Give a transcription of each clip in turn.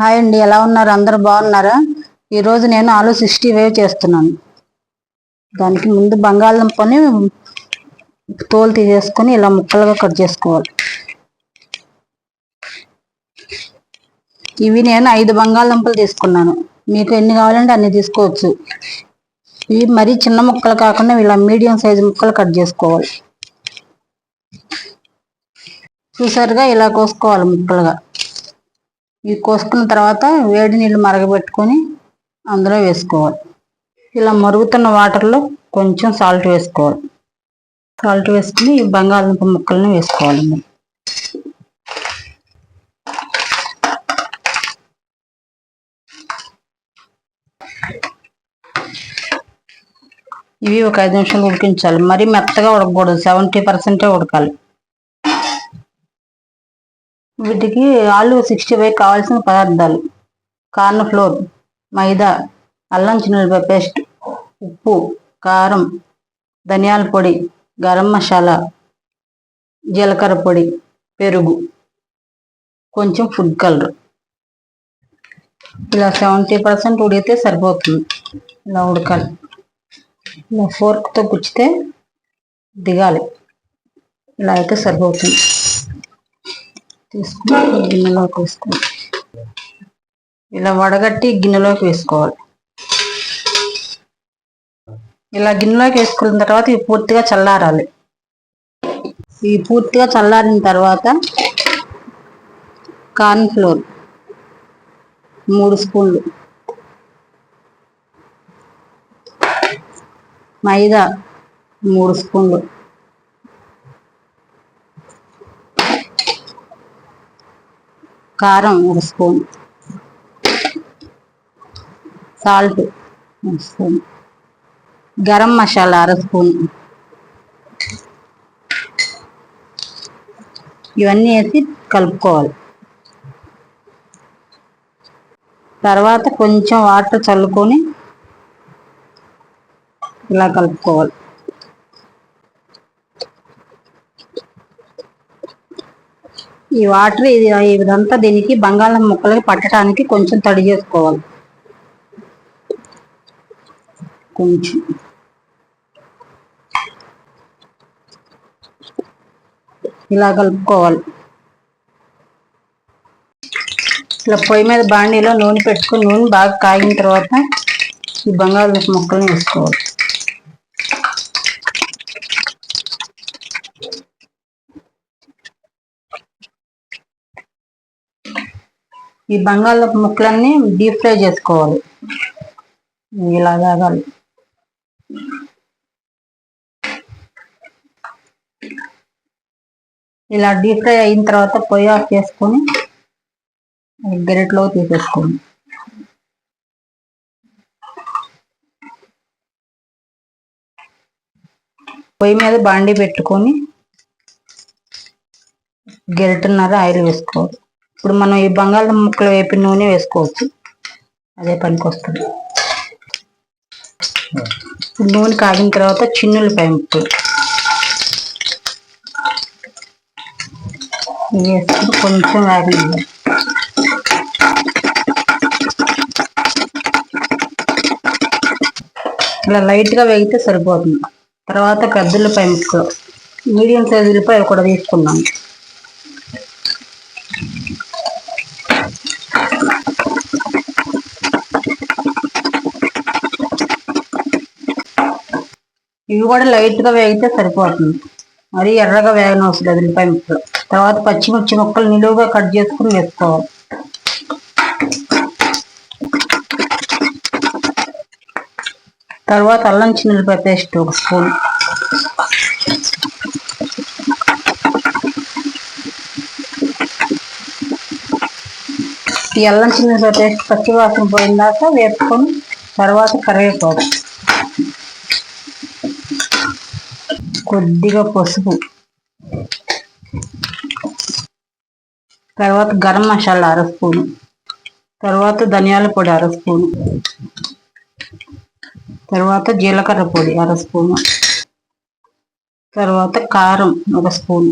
Hi అండి ఎలా ఉన్నారు? అందరు బాగున్నారా? ఈరోజు నేను ఆలు సిక్స్టీ వేవ్ చేస్తున్నాను. దానికి ముందు బంగాళదుంపని తోలు తీసేసుకొని ఇలా ముక్కలుగా కట్ చేసుకోవాలి. ఇవి నేను ఐదు బంగాళదుంపలు తీసుకున్నాను. మీకు ఎన్ని కావాలంటే అన్ని తీసుకోవచ్చు. ఇవి మరీ చిన్న ముక్కలు కాకుండా ఇలా మీడియం సైజు ముక్కలు కట్ చేసుకోవాలి. చూసారుగా ఇలా కోసుకోవాలి ముక్కలుగా. ఇవి కోసుకున్న తర్వాత వేడి నీళ్ళు మరగబెట్టుకొని అందులో వేసుకోవాలి. ఇలా మరుగుతున్న వాటర్లో కొంచెం సాల్ట్ వేసుకోవాలి. సాల్ట్ వేసుకుని ఈ బంగాళదుంప ముక్కలను వేసుకోవాలి ఇవి ఒక ఐదు నిమిషాలు ఉడికించాలి. మరీ మెత్తగా ఉడకకూడదు. సెవెంటీ పర్సెంటే ఉడకాలి. వీటికి ఆలు సిక్స్టీ ఫైవ్ కావాల్సిన పదార్థాలు. కార్న్ ఫ్లోర్ మైదా అల్లం చిన్నులపాయ పేస్ట్ ఉప్పు కారం ధనియాల పొడి గరం మసాలా జీలకర్ర పొడి పెరుగు కొంచెం ఫుడ్ కలర్ ఇలా సెవెంటీ పర్సెంట్ ఉడికితే సరిపోతుంది. ఇలా ఉడకాలి. ఇలా ఫోర్క్తో గుచ్చితే దిగాలి. ఇలా అయితే సరిపోతుంది. తీసుకుని గిన్నెలోకి వేసుకోవాలి. ఇలా వడగట్టి గిన్నెలోకి వేసుకోవాలి. ఇలా గిన్నెలోకి వేసుకున్న తర్వాత ఇవి పూర్తిగా చల్లారాలి. ఇవి పూర్తిగా చల్లారిన తర్వాత కార్న్ఫ్లోర్ మూడు స్పూన్లు మైదా మూడు స్పూన్లు కారం ఒక స్పూన్. సాల్ట్ ఒక స్పూన్. గరం మసాలా అర స్పూన్. ఇవన్నీ వేసి కలుపుకోవాలి. తర్వాత కొంచెం వాటర్ చల్లుకొని ఇలా కలుపుకోవాలి. ఈ వాటర్ ఇది ఇదంతా దీనికి బంగాళం ముక్కలకి పట్టడానికి కొంచెం తడి చేసుకోవాలి. కొంచెం. ఇలా కలుపుకోవాలి. ఇలా పొయ్యి మీద బాండీలో నూనె పెట్టుకుని నూనె బాగా కాగిన తర్వాత ఈ బంగాళదుంప ముక్కలను వేసుకోవాలి. ఈ బంగాళదుంప ముక్కలన్నీ డీప్ ఫ్రై చేసుకోవాలి. ఇలా తాగాలి ఇలా డీప్ ఫ్రై అయిన తర్వాత పొయ్యి ఆఫ్ చేసుకొని గెరెట్లో తీసేసుకోండి పొయ్యి మీద బాండి పెట్టుకొని గెరటన్నర ఆయిల్ వేసుకోవాలి. ఇప్పుడు మనం ఈ బంగాళ ముక్కలు వేపిన నూనె వేసుకోవచ్చు. అదే పనికి వస్తుంది. ఇప్పుడు నూనె కాగిన తర్వాత చిన్నులపాయ ముక్కలు. వేసుకుని కొంచెం వేగనివ్వాలి ఇలా లైట్గా వేగితే సరిపోతుంది. తర్వాత పెద్ద ముక్కలు. మీడియం సైజ్ ఉల్లిపాయ కూడా తీసుకున్నాం ఇవి కూడా లైట్గా వేగితే సరిపోతుంది. మరి ఎర్రగా వేగన వస్తుంది ఉల్లిపాయ ముక్కలు. తర్వాత పచ్చిమిర్చి ముక్కలు నిలువుగా కట్ చేసుకుని వేసుకోవాలి. తర్వాత అల్లం చిన్నులపాయ పేస్ట్ ఒక స్పూన్. ఈ అల్లం చిన్నులపాయ పేస్ట్ పచ్చివాసన పోయిన దాకా వేసుకొని తర్వాత కరివేపాకు. కొద్దిగా పసుపు. తర్వాత గరం మసాలా అర స్పూను. తర్వాత ధనియాల పొడి అర స్పూను. తర్వాత జీలకర్ర పొడి అర స్పూను. తర్వాత కారం ఒక స్పూన్.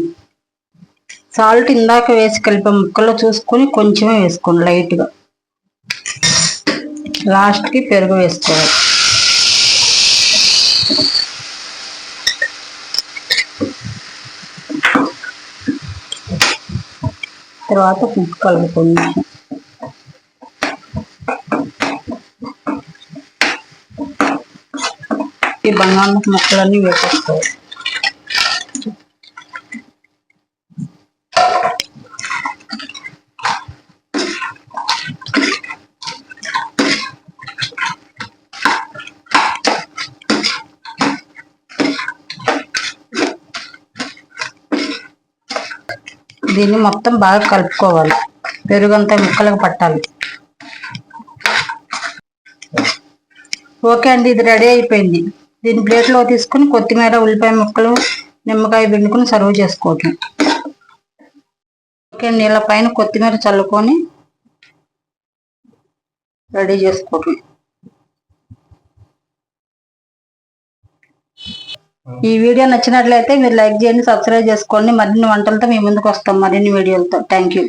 సాల్ట్ ఇందాక వేసి కలిపే ముక్కల్లో చూసుకొని కొంచెమే వేసుకోండి లైట్గా. లాస్ట్కి పెరుగు వేసుకోవాలి. తర్వాత ఉప్పు కలుపుకొని ఈ బంగాళ ముక్కలన్నీ వేసేసుకోవాలి. దీన్ని మొత్తం బాగా కలుపుకోవాలి. పెరుగంతా ముక్కలకు పట్టాలి. ఓకే అండి ఇది రెడీ అయిపోయింది. దీన్ని ప్లేట్లో తీసుకుని కొత్తిమీర ఉల్లిపాయ ముక్కలు నిమ్మకాయ పిండుకొని సర్వ్ చేసుకోవచ్చు ఓకే అండి ఇలా పైన కొత్తిమీర చల్లుకొని రెడీ చేసుకోవటం. ఈ వీడియో నచ్చినట్లయితే మీరు లైక్ చేయండి సబ్స్క్రైబ్ చేసుకోండి. మరిన్ని వంటలతో మీ ముందుకు వస్తాం. మరిన్ని వీడియోలతో. Thank you